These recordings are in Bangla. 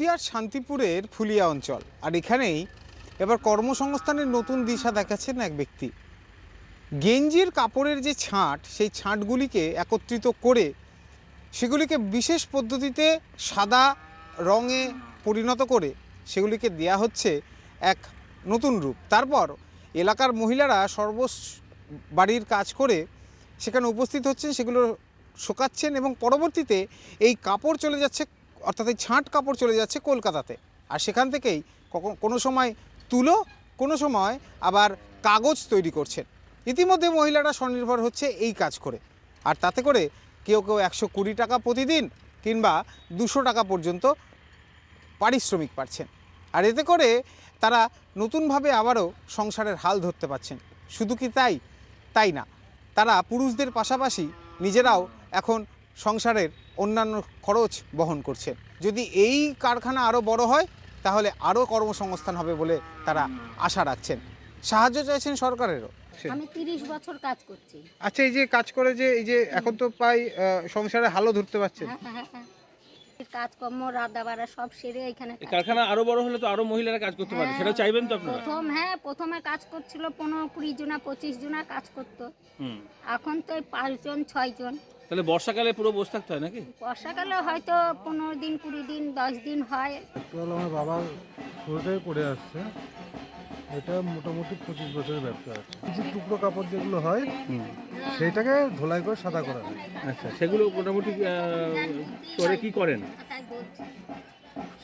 পুরুলিয়ার শান্তিপুরের ফুলিয়া অঞ্চল। আর এখানেই এবার কর্মসংস্থানের নতুন দিশা দেখাচ্ছেন এক ব্যক্তি। গেঞ্জির কাপড়ের যে ছাঁট, সেই ছাঁটগুলিকে একত্রিত করে সেগুলিকে বিশেষ পদ্ধতিতে সাদা রঙে পরিণত করে সেগুলিকে দেয়া হচ্ছে এক নতুন রূপ। তারপর এলাকার মহিলারা সর্ব বাড়ির কাজ করে সেখানে উপস্থিত হচ্ছেন, সেগুলো শোকাচ্ছেন এবং পরবর্তীতে এই কাপড় চলে যাচ্ছে অর্থাৎ এই ছাঁট কাপড় চলে যাচ্ছে কলকাতাতে। আর সেখান থেকেই কোনো সময় তুলো, কোনো সময় আবার কাগজ তৈরি করছেন। ইতিমধ্যে মহিলারা স্বনির্ভর হচ্ছে এই কাজ করে। আর তাতে করে কেউ কেউ একশো কুড়ি টাকা প্রতিদিন কিংবা দুশো টাকা পর্যন্ত পারিশ্রমিক পাচ্ছেন। আর এতে করে তারা নতুনভাবে আবারও সংসারের হাল ধরতে পারছেন। শুধু কি তাই? তাই না। তারা পুরুষদের পাশাপাশি নিজেরাও এখন সংসারের অন্যান্য খরচ বহন করছেন যদি এই কারখানা আরও বড় হয় তাহলে আরও কর্মসংস্থান হবে বলে তারা আশা রাখছেন। সাহায্য চাইছেন সরকারেরও। আমি তিরিশ বছর কাজ করছি। আচ্ছা এই যে কাজ করে যে এই যে এখন তো প্রায় সংসারে হালও ধরতে পারছেন হ্যাঁ, হ্যাঁ, হ্যাঁ। কাজকর্ম রাধা বাড়া সব সেরে এখানে কারখানা আরও বড় হলে তো আরও মহিলারা কাজ করতে পারে। সেটা চাইবেন তো আপনারা? প্রথম হ্যাঁ প্রথমে কাজ করছিল পনেরো কুড়ি জনা পঁচিশ জনা কাজ করতো। হুম। এখন তো এই পাঁচজন ছয়জন তাহলে বর্ষাকালে পুরো বসে থাকতে হয় নাকি? বর্ষাকালে হয়তো পনেরো দিন কুড়ি দিন দশ দিন হয়। আমার বাবা শুরুতেই করে আসছে। এটা মোটামুটি পঁচিশ বছরের ব্যবসা আছে। কিছু টুকরো কাপড় যেগুলো হয় সেইটাকে ধোলাই করে সাদা করা হয়। আচ্ছা সেগুলো মোটামুটি করে কি করেন?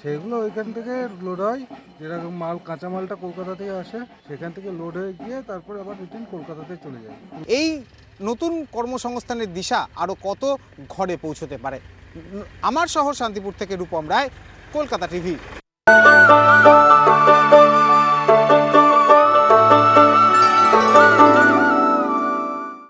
সেগুলো ওইখান থেকে লোড হয়। যেরকম মাল কাঁচামালটা কলকাতা থেকে আসে সেখান থেকে লোড হয়ে গিয়ে তারপরে আবার রিটার্ন কলকাতাতে চলে যায়। এই নতুন কর্মসংস্থানের দিশা আরও কত ঘরে পৌঁছতে পারে? আমার শহর শান্তিপুর থেকে রূপম রায়, কলকাতা টিভি।